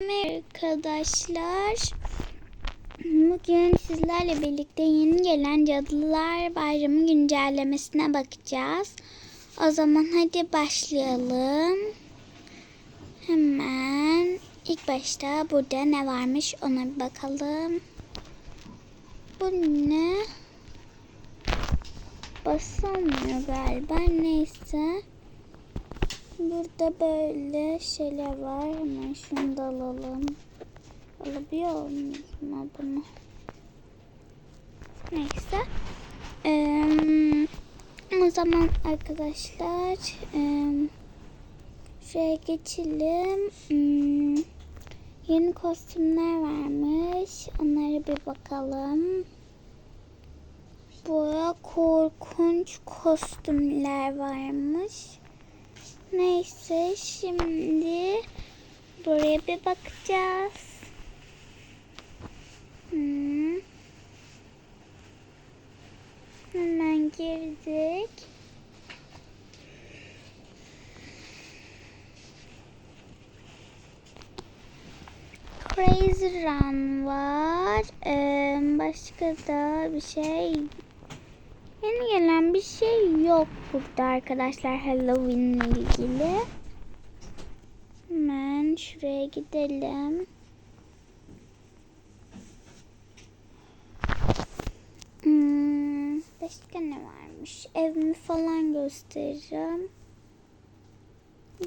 Merhaba arkadaşlar. Bugün sizlerle birlikte yeni gelen Cadılar Bayramı güncellemesine bakacağız. O zaman hadi başlayalım. Hemen ilk başta burada ne varmış ona bir bakalım. Bu ne? Basamıyor galiba. Neyse. Burada böyle şeyler var. Hemen şunu da alalım. Alabiliyor muyuz mu bunu? Neyse. Ee, o zaman arkadaşlar ee, şuraya geçelim. Hmm, yeni kostümler varmış. Onlara bir bakalım. Buraya korkunç kostümler varmış. Neyse şimdi buraya bir bakacağız. Hmm. Hemen girdik. Crazy Run var. Ee, başka da bir şey Yeni gelen bir şey yok burada arkadaşlar Halloween ile ilgili. Hemen şuraya gidelim. Hmm, başka ne varmış? Evimi falan göstereceğim.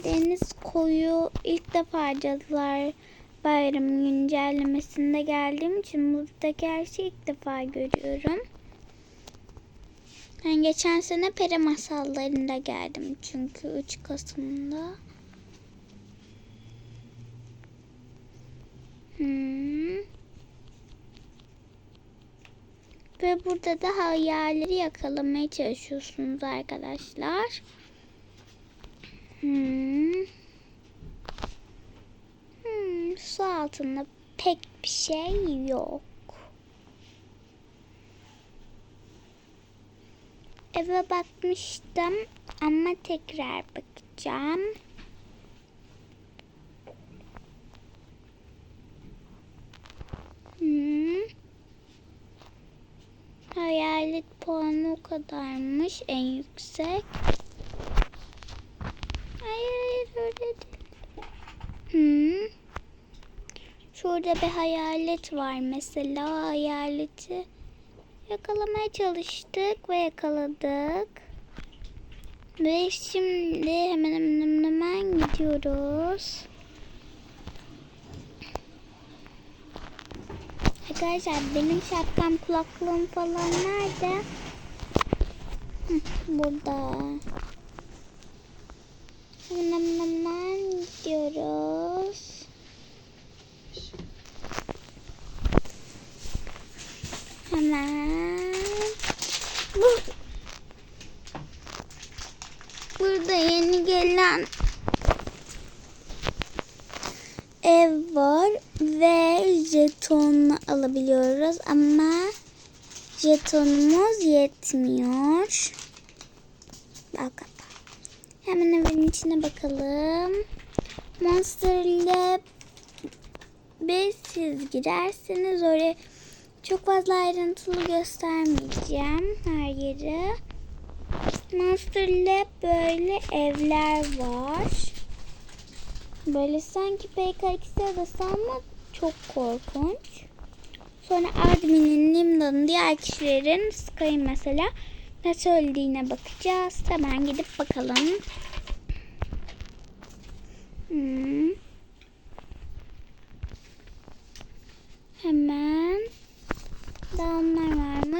Deniz koyu ilk defa cadılar bayramı güncellemesinde geldiğim için buradaki her şeyi ilk defa görüyorum. Ben geçen sene peri masallarında geldim çünkü 3 Kasım'da. Hmm. Ve burada da hayalleri yakalamaya çalışıyorsunuz arkadaşlar. Hmm. Hmm. Su altında pek bir şey yok. Eve bakmıştım ama tekrar bakacağım. Hmm. Hayalet puanı o kadarmış en yüksek. Hayır öyle değil. Hmm. Şurada bir hayalet var mesela hayaleti yakalamaya çalıştık ve yakaladık. Ve şimdi hemen hemen hemen gidiyoruz. Arkadaşlar benim şapkam kulaklığım falan nerede? Hı, burada. Hemen hemen gidiyoruz. Hemen. Bu. Burada yeni gelen ev var ve jeton alabiliyoruz ama jetonumuz yetmiyor. Bak. Hemen evin içine bakalım. Monster Lab ve siz girerseniz oraya çok fazla ayrıntılı göstermeyeceğim her yeri. Monster Lab böyle evler var. Böyle sanki PK2 adası çok korkunç. Sonra adminin, Nimda'nın, diğer kişilerin Sky'ın mesela ne söylediğine bakacağız. Hemen gidip bakalım. Hmm. Hemen Dağımlar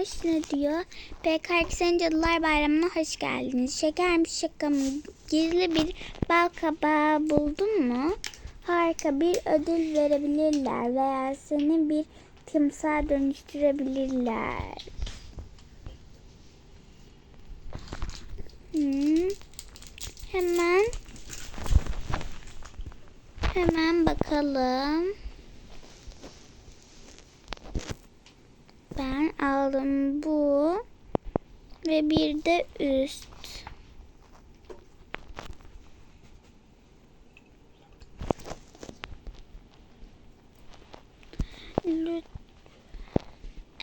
varmış. Ne diyor? PKK Cadılar Bayramı'na hoş geldiniz. Şeker mi şaka mı? Gizli bir bal kabağı buldun mu? Harika bir ödül verebilirler veya seni bir timsah dönüştürebilirler. Hmm. Hemen hemen bakalım. aldım bu ve bir de üst.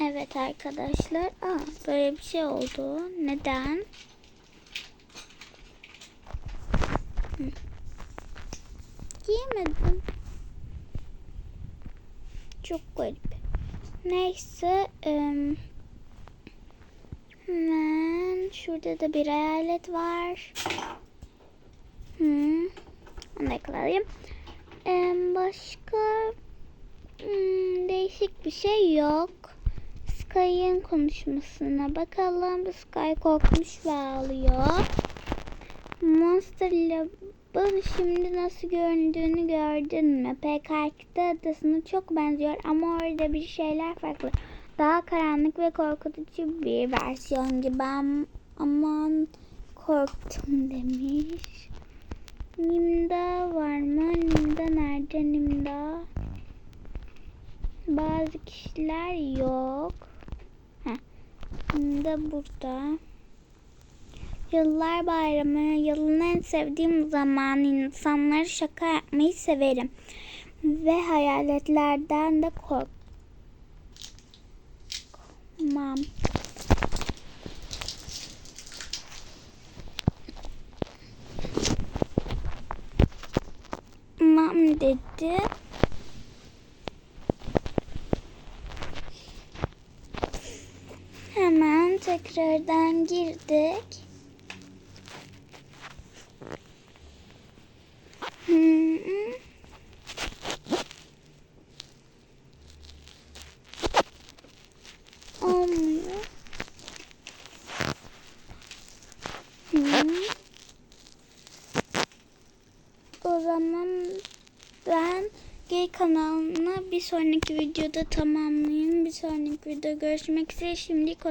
Evet arkadaşlar. Aa, böyle bir şey oldu. Neden? Giyemedim. Çok garip. Neyse. em, hemen şurada da bir hayalet var. Hmm. Onu yakalayayım. Em, başka hmm, değişik bir şey yok. Sky'ın konuşmasına bakalım. Sky korkmuş ve ağlıyor. Monster Lab'ın şimdi nasıl göründüğünü gördün mü? PKK'da adasına çok benziyor ama orada bir şeyler farklı. Daha karanlık ve korkutucu bir versiyon gibi. Am- Aman korktum demiş. Nimda var mı? Nimda nerede Nimda? Bazı kişiler yok. Heh. Nimda burada. Yıllar bayramı, yılın en sevdiğim zaman insanları şaka yapmayı severim. Ve hayaletlerden de korkmam. Mam dedi. Hemen tekrardan girdik. Hmm. Olmuyor. Hmm. O zaman ben Gay kanalını bir sonraki videoda tamamlayayım. Bir sonraki videoda görüşmek üzere. Şimdilik